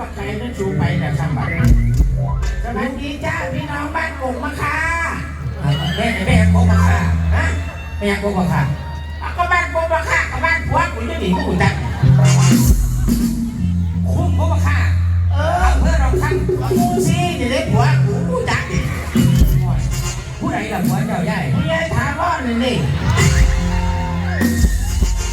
ปักไก่นั่นชูไปแต่สามบาทสวัสดีจ้าพี่น้องบ้านกงมะค่าแม่แม่โกงมาค่ะฮะแม่โกงมาค่ะเอาก็บ้านกงมะค่ากับบ้านผัวกูจะหนีกูจังคุ้มโกงมาค่ะเออเพื่อเราทั้งกูสิจะได้ผัวกูกูจังดิผู้ใดล่ะผัวเจ้าใหญ่มึงยังถามว่านี่นี่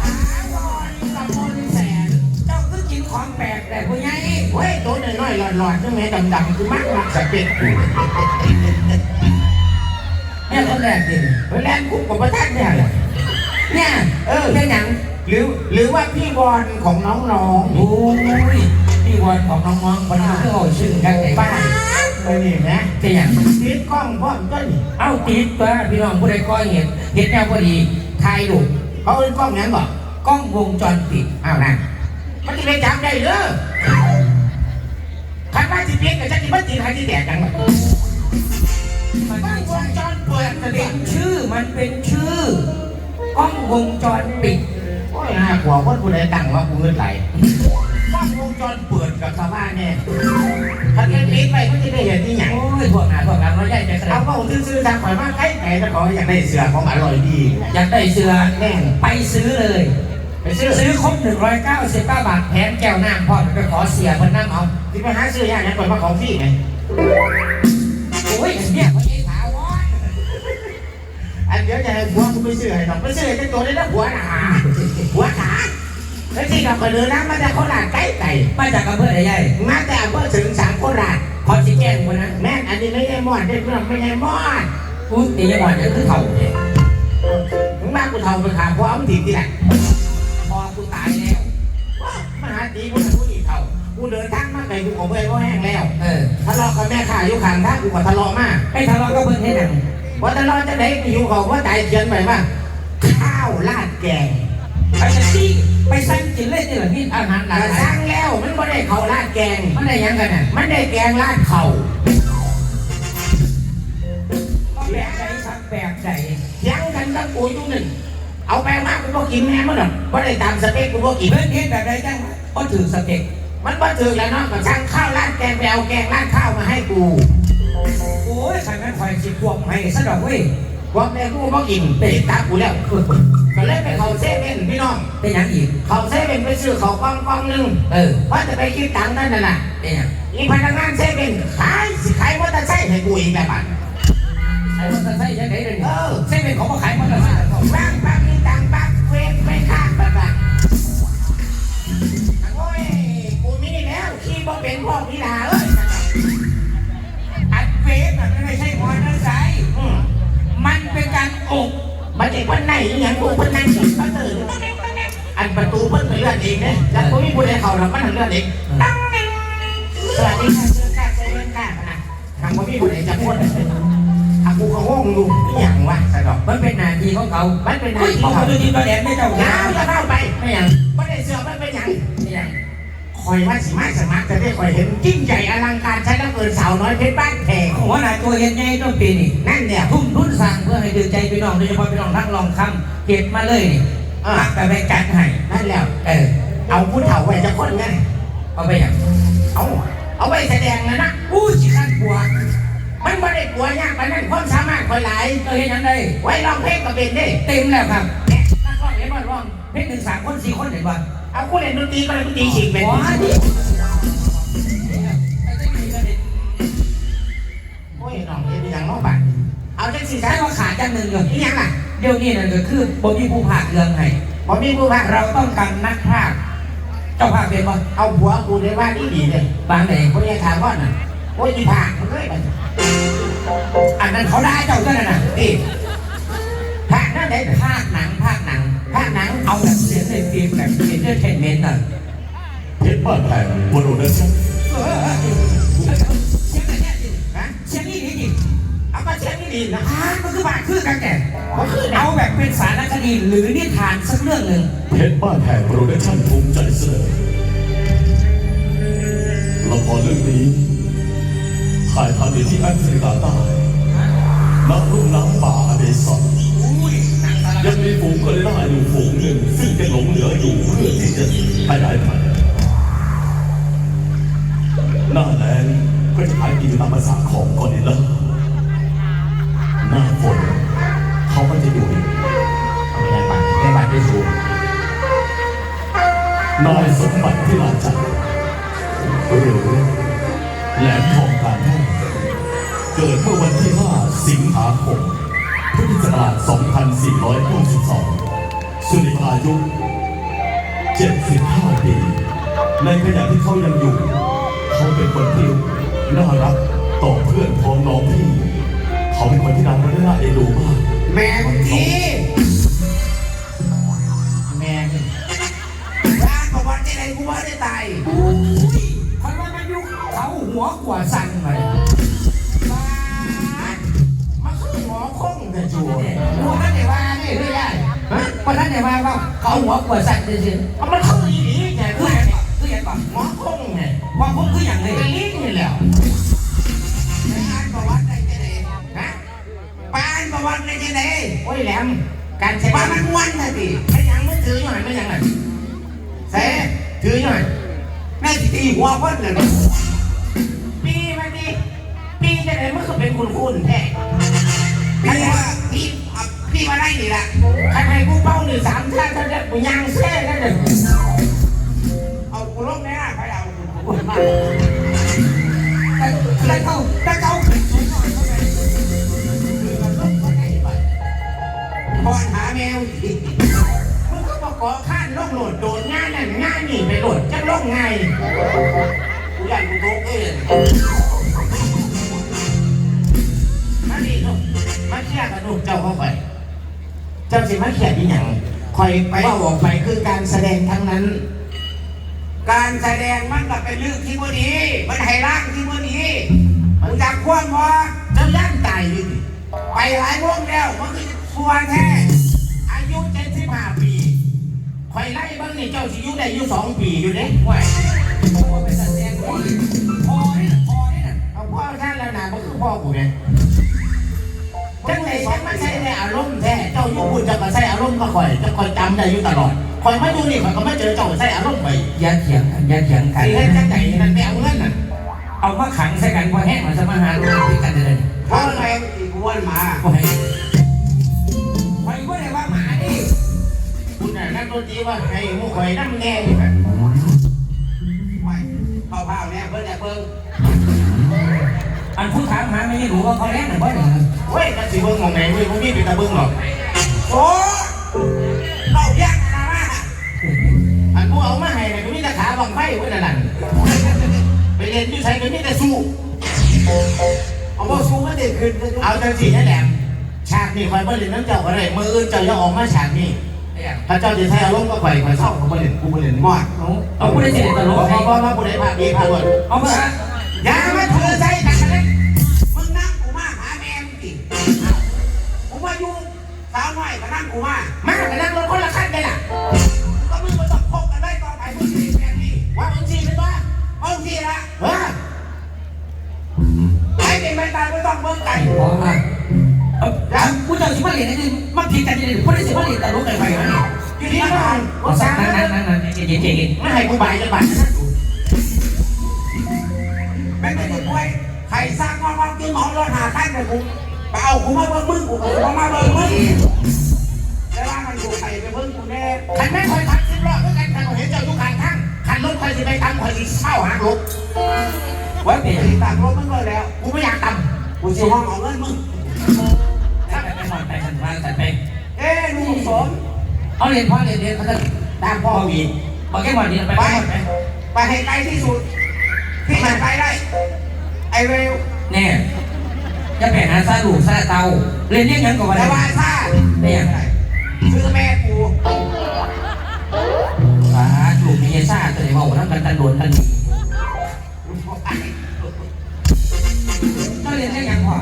ถามว่านี่กับมนแสนเจ้าคือกินของแปลกแต่ผู้ใหญ่ เว้ยตัวน้อยๆหลอดๆจังไงดำๆคือมักมักสเป็ดกูแม่คนแรกดิเวลากูกับประทัดเนี่ยเนี่ยเออเป็นหยังหรือหรือว่าพี่บอลของน้องๆโอ้ยพี่วันของน้องๆคนนี้คือโอ้ชื่อกันแต่บ้าบ้านไปนี่นะเป็นหยังติดกล้องพ่อมต้นเอ้าติดตัวพี่น้องผู้ใดก็เห็นเห็นแนวพอดีถ่ายรูเขาเป็นกล้องยังบอกกล้องวงจรปิดอ้าวนะมันจะไปจับได้เหรอ ขันว่าสิเพียงกับฉันที่มันตีใครที่แดกกันวะมันกล้องวงจรเปิดจะเป็เด็กนชื่อมันเป็นชื่อกล้องวงจรปิดโอ้ยน่ากลัวคนผู้ใดตั้งว่ากูเงินไหลกล้องวงจรเปิดกับชาวบ้านเนี่ยถ้าเกิดปิดไปก็จะได้เห็นที่หยังโอ้ยพวกหนาพวกหลังเราใหญ่ใจกระเอาดับเป้าซื้อๆทางข่อยมาใกล้ไก่แต่ขออยากได้เสือของอร่อยดี อยากได้เสื้อแน่นไปซื้อเลยไป ซื้อซื้อครบ199บาทแถมแก้วน้ำพอไปขอเสียเพิ่นนั่งเอาที่ไปหาซื้อยากยังก่อนมาของฟรีไงโอ้ยเนี่ยเขาเองถาวรอันเดี๋ยวจะให้ผัวกูไปซื้อให้ดอกไปซื้อให้เจ้าตัวได้แล้วผัวน่ะผัวขาแล้วที่ดอกกระเดือน้ำมาจากโคราชไก่ไก่มาจากอำเภอไหนใหญ่มาแต่อำเภอถึงสามโคราชขอชี้แจงคนนะแม่นอันนี้ไม่ใช่มอดเด็กเพื่อนไม่ใช่มอดอุ้ยนี่ยังหวานเนี่ยคือเถ่าเนี่ยมึงมากูเท่าไปขาผัวเอามันถีบที่ไหน ตีกูจะกูอีกเท่ากูเดินทางมาไกลกูขอเบยก็แห้งแล้วเออทะเลาะกับแม่ข้าอยู่ข้างทางกูก็ทะเลาะมากไปทะเลาะกับเพิ่นให้หนังว่าทะเลาะจะไหนกูอยู่เขาว่าใจเขียนไปว่าข้าวราดแกงไปแท็กซี่ไปสั่งกินเลยนี่แหละนี่อาหารหลากแต่หลาสร้ายงแล้วมันไม่ได้เขาวราดแกงมันได้ยังกันน่ะมันได้แกงราดเข่าก็แบบใจสักแบบใจยังกันกับกูอยู่หนึ่ง เอาไปมากกูก็กินแม่มันหรอกไม่ได้ตามสเปคกูก็กินเพิ่นเฮ็ดแบบใดจังก็ถือสเต็กมันบ่ถึงแล้วเนาะก็ช่างข้าวราดแกงไปเอาแกงราดข้าวมาให้กูโอ้ยใครแม่นคอยสิพวกให้ซะดอกเว้ยว่าแม่กูก็กินติดตามกูแล้วก็เลยไปเขาเซเว่นพี่น้องเป็นหยังอีกเขาเซเว่นไปซื้อเขาวกล้องกล้องหนึงเออว่าจะไปคิดตังค์นั่นน่ะเป็นหยังอีพนักงานเซเว่นขายสิขายมอเตอร์ไซค์ให้กูอีกแบบนั้น ไอ้มอเตอร์ไซค์ยังไงเลยเอนี่อเส้นเป็นของมาขายมอเตอร์ไซค์ของบ้างบ้างมีตังค์บ้างเวฟไม่ข้างแบบนั้นโอ้ยกูมีแล้วขี่บ่เป็นพ่อพี่ลาเอ้ยอัดเวฟน่ะมันไม่ใช่มอเตอร์ไซค์อืมมันเป็นการอบบัดนี้เพิ่นไหนอหยังกูเพิ่นนั่งกินเขาตื่นอันประตูเพิ่นไปเลื่อนเองเนี่ยแล้วกูมีผู้ใดเข้าแล้วมันถึงเลื่อนเองตั้งนิ่งสวัสดีค่ะเชิญค่ะเชิญค่ะนะทางบ่มีผู้ใดจะพูด ทางกูก็งงอยู่อหย่างวะสะดอกมันเป็นหน้าที่ของเขามันเป็นหเฮ้น้ายที่เขาเขาดูดีตัวแดงไม่เจ้าน้าวจะเข้าไปไม่หยังบ่ได้เสือกมันเป็นหยังไม่หยังคอยว่าสิมาสมัครจะได้คอยเห็นยิ่งใหญ่อลังการใช้แล้วเกินสาวน้อยเพชรบ้านแพงหัวหน้าตัวเย็นใหญ่ต้นปีนี่นั่นเนี่ยทุ่มทุนสร้างเพื่อให้ดึงใจพี่น้องโดยเฉพาะพี่น้องทั้งรองคำเก็บมาเลยนี่อ่าหักแต่ไปจัดให้นั่นแล้วเออเอาผู้เฒ่าไว้จะคนไงเอาไปหยังเอาเอาไว้แสดงนะนะอู้ชิคันบัว มันไม่ได้กลัวยากมันนั่นความสามารถคอยหลายเออเห็นหยังได้ไว้ร้องเพลงก็เป็นได้เต็มแล้วครับเนี่ยนักร้องเห็นบ่ร้องเพลงหนึ่งสามคนสี่คนเห็นบ่เอาคู่เล่นดนตรีก็เล่นดนตรีฉีกเป็นว้าดิโอ้ยน้องเฮ็ดอหย่างน้องบัดเอาจังสิใช้ซะว่าขาดจังหนึ่งเลยอีหยังล่ะเดี๋ยวนี้นั่นก็คือบ่มีผู้ภาคเรื่องให้บ่มีผู้พักเราต้องการนักภาคเจ้าภาคเป็นบ่เอาผัวกูได้ว่าดีดีๆเลยบางไหนคนนี้ถามว่าน่ะโอ้ยอีผากมันเคยไป อันนั้นเขาได้เจ้าก็นั่นน่ะนี่ผากนั่นได้ภาคหนังภาคหนังผากหนังเอาแบบเสียงในฟิล์มแบบเอนเตอร์เทนเมนต์น่ะเพชรบ้านแพงบนโอเดชั่นเออเออเออเสียงอะไรเนี่ยฮะเสียงนี่นี่ดิเอามาเช็คนี่ดีนะอ่ามันคือบาดคือกันแก่ก็คือนะเอาแบบเป็นสารคดีหรือนิทานสักเรื่องหนึ่งเพชรบ้านแพงโปรดักชั่นภูมิใจเสนอละครเรื่องนี้ ถ่ายทำอยู่ที่แอฟริกาใต้ณรุ่มน้ำป่าอเมซอนอุ้ยหนังสารคยังมีฝูงกอริลลาอยู่ฝูงหนึ่ง ซึ่งยังหลงเหลืออยู่เพื่อที่จะไปได้พันธุ์าษาของกอริลลาหน้าฝนเขาก็จะอยู่เอาไปยังบัตรได้บัตรได้สูงนายสมบัติที่ลาจักรหรือแหลมทองการแพท เกิดเมื่อวันที่ 5 สิงหาคม พุทธศักราช 2492 สุริอายุ 75 ปี ในขณะที่เขายังอยู่ เขาเป็นคนที่น่ารักต่อเพื่อนพ้องน้องพี่ เขาเป็นคนที่นำมาได้น่าเอ็นดูมาก แม่มึงทีแม่มึงร่างของวันที่ไหนกูว่าได้ตายคนว่ามันยุคเขาหัวกว่าสั่นมาเลย คงแต่ชัวร์รู้นั่นไหนว่านี่เรื่อยได้ฮะคนนั้นไหนว่าว่าเขาหัวกว่าสั่นจริงเอามันคืออีหลีแกๆคืออย่างคืออย่างก่อนหมอคงไงความคงคืออย่างไรเป็นลิ้นนี่แหละไปานประวัติได้จะไหนฮะปานประวัติได้จะไหนโอ้ยแหลมการใช้บ้านมันม้วนนะดิไม่ยังไม่ถืออยู่ไหนไม่ยังไงเซ่ถืออยู่ไหนแม่ตีหัวคนเลยปีมาดิปีจะไหนมันก็เป็นคุณคุณแท้ พี่ว่าพี่อะพี่มาได้นี่แหละใครให้กูเป้าหนึ่งสามชาติเขาจะยางแซ่นั่นเลยเอากูลบแน่ไปเอากูมาแต่แต่เขาแต่เขาบอลหาแมวมึงก็บอกขอข้านลงโหลดโดดง่ายนั่นง่ายนี่ไปโหลดจะลงไงกูอยากกูทุกเอง ลียร์กับลูกเจ้าเข้าไป เจ้าสิมาเคลียร์อีหยังคอยไปว่าออกไปคือการแสดงทั้งนั้น การแสดงมันก็เป็นเรื่องที่บ่ดี มันให้ร่างที่บ่ดีมึงจักควรพอเจ้าย่านตายอยู่ดิไปหลายวงแล้วมันคือชัวแท้ อายุเจ็ดสิบห้าปีคอยไล่เบ้างนี่เจ้าสิอายุได้อายุสองปีอยู่เด้ห่วยโอ้เป็นสัตว์แดงพอพอนี่พอนี่น่ะเอาพ่อท่านแล้วนะมันคือพ่อกูไง จังไหนฉันมาใช้ในอารมณ์แท้เจ้าอยู่พูดจะมาใช้อารมณ์มาคอยจะคอยจำได้อยู่ตลอดคอยมาดูนี่คอยก็ไม่เจอเจ้าใช้อารมณ์ไปอย่าเถียงกันอย่าเถียงกันสิเล่นจังไหนนั่นไม่เอาเงินน่ะเอามาขังใส่กันพอแห้งมาสมาหาเรื่องที่กันเลยเพราะอะไรอีกวันมาโอ้ยคอยว่าได้ว่าหมาดิคุณน่ะนักดนตรีว่าให้หมูคอยน้ำแน่อยู่แบบไม่เผาๆเนี่ยเพิ่นแต่เพิ่ง อันผู้ถามหาไม่รู้ว่าเขาแรงหรือว่าอย่างไรเฮ้ยกันสิเบิ่งมองไหนเว้ยพวกพี่เป็นตาเบิ่งหรอกโอ้เข้าแยกนะมาอันพวกเอามาให้เนี่ยก็มีแต่ขาบังไฟเว้ยนั่นน่ะไปเรียนอยู่ไสก็มีแต่สู้เอาว่าซูมันเด็ดขึ้นเอาจังสีนั่นแหละฉากนี้คอยบ่เล่นน้ำเจ้าก็ได้มืออื่นเจ้าอย่าออกมาฉากนี้เนี่ยถ้าเจ้าจะใช้อารมณ์ก็ข่อยข่อยเศร้าก็บ่เล่นกูบ่เล่นมอดเอาเอาผู้ได้เสด็จตลเพกราะให้เพราะว่าผู้ใดพาดีพาหมดเอามาอย่ามา ก็นั่งกูมามากันนั่งรถคนละคันได้ล่ะก็มึงมาต้องพบกันได้ต่อไปมึงสิแม่นี่ว่ามึงสิเป็นว่าเอาทีละเฮ้ยไอ้เป็นไม่ตายไม่ต้องเบิ่งไก่พอละเอาผู้เจ้าสิมาเรียนนี่มันผิดกันยังไงผู้ได้สิมาเรียนตลกกันไปวะนี่อยู่ที่บ้านเอาว่าสัสากนั่นนั่นนั่นนั่นเย็นเย็นเย็นไม่ให้กูบายจะบายนะดูแม่งไม่ได้ป่วยใครสร้างว่าว่ากินหมอรถหาขั้นเลยกูไปเอากูมาเบิ่งมึงกูกูมาเบิ่งมึงแต่ว่ามัน กูใครไปเบิ่งกูแน่ขันแม่คอยทักสิบรอบเพื่อกันขันเห็นเจ้าทุกขันทั้งขันรถคอยสิไปทำคอยสิเศร้าหางรถไว้เปลี่ยนตีตากรถมึงเลยแล้ว กูไม่อยากตกูสิห้องเอาเงินมึงถ้าไปหมดไปสันวางสันไปเอ้ลุงสมเอาเรียนพ่อเรียนเรียนเขาจะำตามพ่อวีบอกแค่หมดนี้ไปหมดไปไปให้ไกลที่สุดที่จะไปได้ ไอเวลเนี่ยจะไปหาซาลูซาเตาเรียนยังยังกว่าแต่ได้ว่าถ้าไม่ยังซื้อแม่กู ลูกมีซาตัวไหนบอกว่าทั้งกันตันโดนตันนี่ก็เรียนได้ยังพ่อ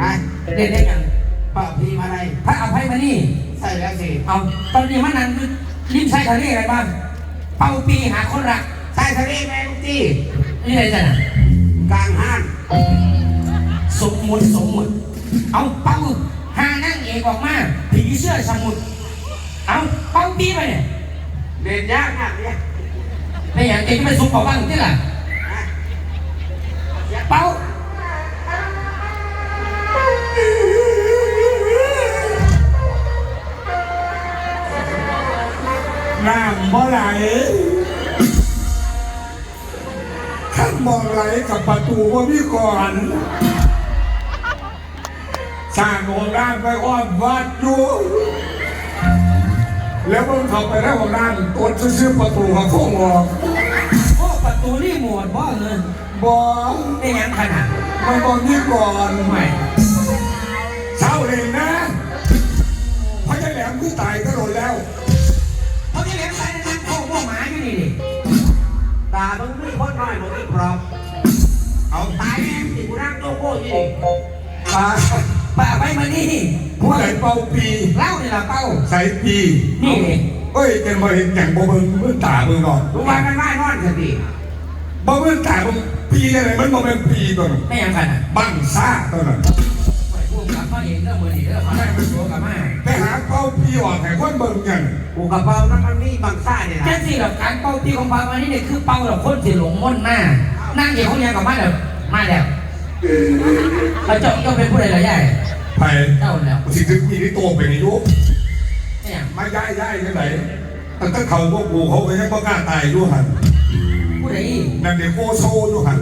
อะเรียนได้ยังเป่าพีมาไรพระอภัยมานี่ใส่แล้วสิเอาตอนนี้มันนั่งริมชายทะเลอะไรบ้างเป่าปีหาคนรักใส่ทะเลแม่ลูกที่นี่อะไรจ้ะกลางห้านสมมุติสมมุติเอาเป่าหานั่งเอกออกมาผีเสื้อสมุดเอาเป่าปีไปเนี่ยเด่นยากมากเนี่ย ไม่อย่างเก่งไม่ซุขของบ้างที่ล่ะเป้าน้ำบ่ไหลข้างมองไหลกับประตูว่าพี่ก่อนสร้างโรงงานไปอ้อมวัดดู แล้วมึงเข้าไปในห้องน้ำกดซื้อประตูของพวกออกโอ้ประตูนี่หมดบ่เงินบอได้ยังขนาดมันบอกนี่ก่อนใหม่เช้าเลยนะเพราะจะแหลมคือตายก็โดนแล้วเขาจะเลี้ยงไปนั่งโค้งพวกหมาอยู่นี่ดิตามึงไม่คนน้อยมึงไม่พร้อมเอาตายแม่งสิกูนั่งโตโก้ยี่ตา ป่าไปมานี่ผู้ใดเป่าปีเล่านี่ละเป้าใส่ปีนี่ดิเอ้ยแกมาเห็นอย่างบ่มึงมึงตามึงก่อนรู้ว่ามันไม่นอนสติบ่มึงตามึงปีอะไรมันบ่เป็นปีตัวนั้นได้ยังขนาดบังซ่าตัวนั้นไปพวกกับพ่อเองเรื่องมือนี่เรื่องเขาได้มันตัวกับมาไปหาเป่าปีออกให้คนเบิ่งกันกูกระเป๋าน้ำมันนี่บางซ่าเนี่ยแค่นะสี่หลักการเป้าที่ของพามานี่เนี่ยคือเป้าหลักคนที่หลงม่นหน้านั่งเดี๋ยวเขายังกับมาเดี๋ยวมาเดี๋ยวเราเจ้าเจ้าเป็นผู้ใดเหรอใหญ่ ไปเจ้าแล้วสิถึงปีนี้โตเป็นอายุเนี่ยมาย้ายย้ายจังไหนตั้งแต่เขาพวกกูเขาก็ยังบ่กล้าตายอยู่หันผู้ใดนั่นเด็กโคโซอยู่หัน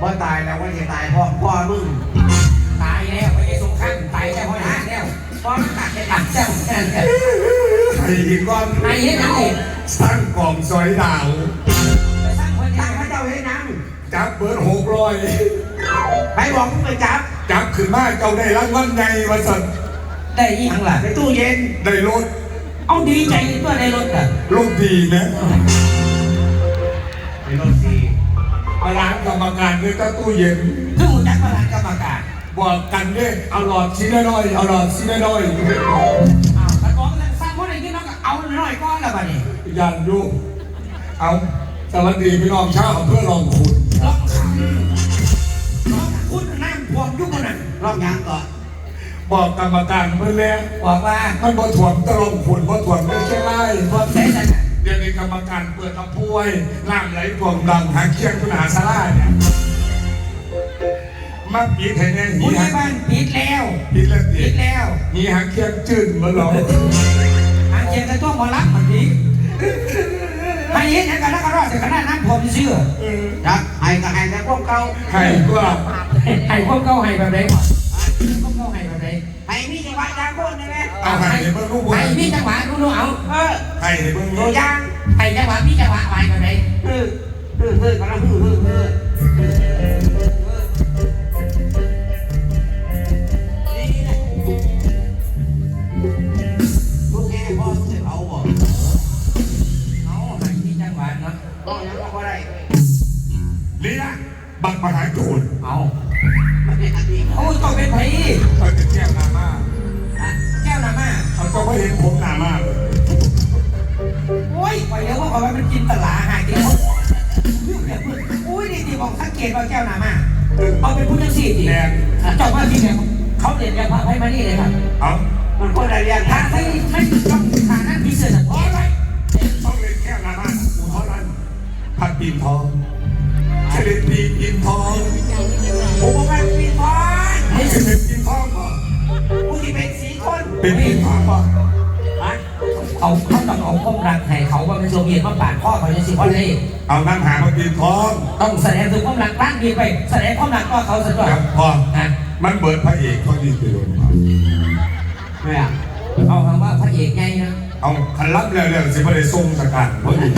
บ่ตายแล้วว่าจะตายพ่อพ่อมึงตายแล้วไปสงครามตายแค่ห้อยหาแล้วพ่อมึงตัดไปตัดเจ้าแค่นั้นไอ้อีกก้อนนายเห็นยังไงสร้างกล่องซอยดาวสร้างคนตั้ยังงพระเจ้าให้นังจับเบิร์ดหกร้อยไปบอกมึงไปจับ จับขึ้นมาเจ้าได้รางวัลใหญ่มาสั่นได้ยังล่ะในตู้เย็น ได้รถเอาดีใจตัวในรถอะรถดีนะในรถสีเอาล้างกรรมการด้วยตั้งตู้เย็นคือหูจักประธานกรรมการบอกกันเด้เอาหลอดชิ้นน้อยๆเอาหลอดชิ้นน้อยอ้าวแต่บอกสร้างคนไหนที่น้องก็เอาหน่อยก้อนละบ้านี่ๆยันยุ่งเอาสวัสดีพี่น้องชาวอำเพื่อลองขุด รอบยังก่อน บอกกรรมการเพื่อนแล้วบอกว่ามันบ่ถ่วงตะลงขุดบ่ถ่วงไม่ใช่ไรพวงใช้กันเดี๋ยวนี้กรรมการเปิดลำพุยล่างไหลถ่วงดังหางเคียงคุณหาสาราเนี่ยมาปีไทยเนี่ยหีผู้ใหญ่หางบ้านปิดแล้วปีแล้วตีปิดแล้วหีหางเคียงจืดมาหรอหางเชียงกระตัวหมอลักมันดีไอ้เห็นยังกันแล้วก็รอดจากขนาดนั้นผมเชื่อเออจับให้ก็ให้แต่พวกเก่าใครก็ให้พวกเก้าให้แบบไหนก่อนพว กเก้าให้แบบไหนให้มีจังหวะยางโคนนี่แหละเอาให้เบิ่งรูปให้มีจังหวะดูดูเอาเออให้เบิ่งตัรูวปอยางให้จังหวะมีจังหวะไปแบบไหนฮือฮือฮือกำลังฮือฮือฮือนี่นะลูกแกพ่อมึงจะเผาบ่เอาให้มีจังหวะเนาะก็ยังบ่ได้นี่นะบัตรมหาโจรเอามันเป็นอันนี้ โอ้ยต้องเป็นไผไปเป็นแก้วนามา เป็นปีนทองป่ะฮะเอาเขาต้องเอาข้อมรักให้เขาว่าเป็นโซเวียตมาปาดข้อเขาจะสิเพราะอะไรเอานั่งหามาปีนทองต้องแสดงถึงความรักรักดีไป แสดงความรักต่อเขาสักหน่อยครับพอนะมันเบิดพระเอกเขาดีไปโดนมาไม่อะเอาคำว่าพระเอกไงนะเอาคันรับแล้วแล้วสิบ่ได้ส่งสกัดเพราะอยู่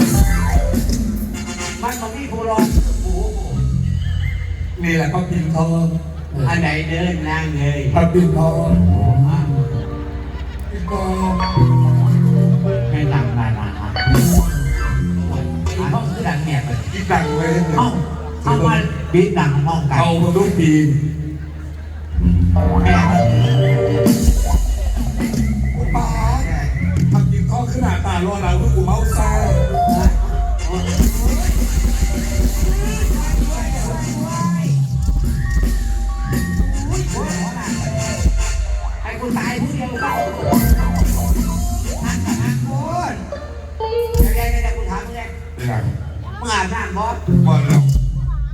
มันมันมีผู้รองกูนี่แหละก็ปีนทองอันไหนเดินนั่งเลยพระปีนทอง อะปีนทองให้ตั้งนานๆนะไอ้ห้องคือดังแหบเลยอีกดังเลยเอ้าเอามาบิดดังมองกันเอามาดูปีนแม่ป้าทำปีนทอขึ้นหน้าตาลอเราเพื่อกูเมาซ่าให้กูตายผู้เดียวก็นั่น อาบน้ำบอสบอลแล้ว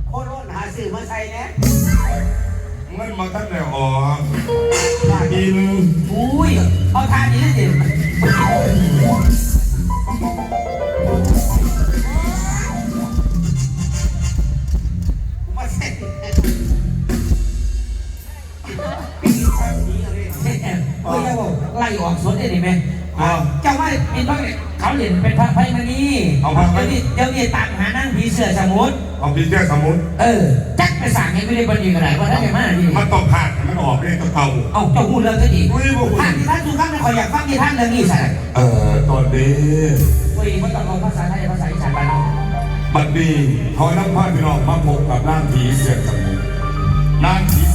โคตรรถหาสื่อมาใส่เนี่ยเงินมาตั้งแต่ออกกินอุ้ยเอาทานนี้ได้ดิมาเสร็จเฮ้ยเจ้าบอกไล่ออกสวนได้ไหมเจ้าว่าเป็นเพราะ เขาเห็นเป็นพระไพมานีเดี๋ยวนี้ตามหานั่งผีเสือสมุทรเอาพี่แก้สมุนเออ จักไปสั่งให้ไม่ได้บรรยีกระไรว่าได้ไหมดีมันต้องผ่านมันออกได้ตัวเก่าเอาเจ้าพูดเรื่องก็ดีอุ้ยบ่พูดท่านที่ท่านสุภาพไม่ขออยากฟังที่ท่านเรื่องนี้ใส่เอ่อตอนนี้เฮ้ยมันต้องเอาภาษาไทยภาษาอีสานบ้านเราบัดนี้เขานำพาพี่น้องมาพบกับนางผีเสียสมุนนางผี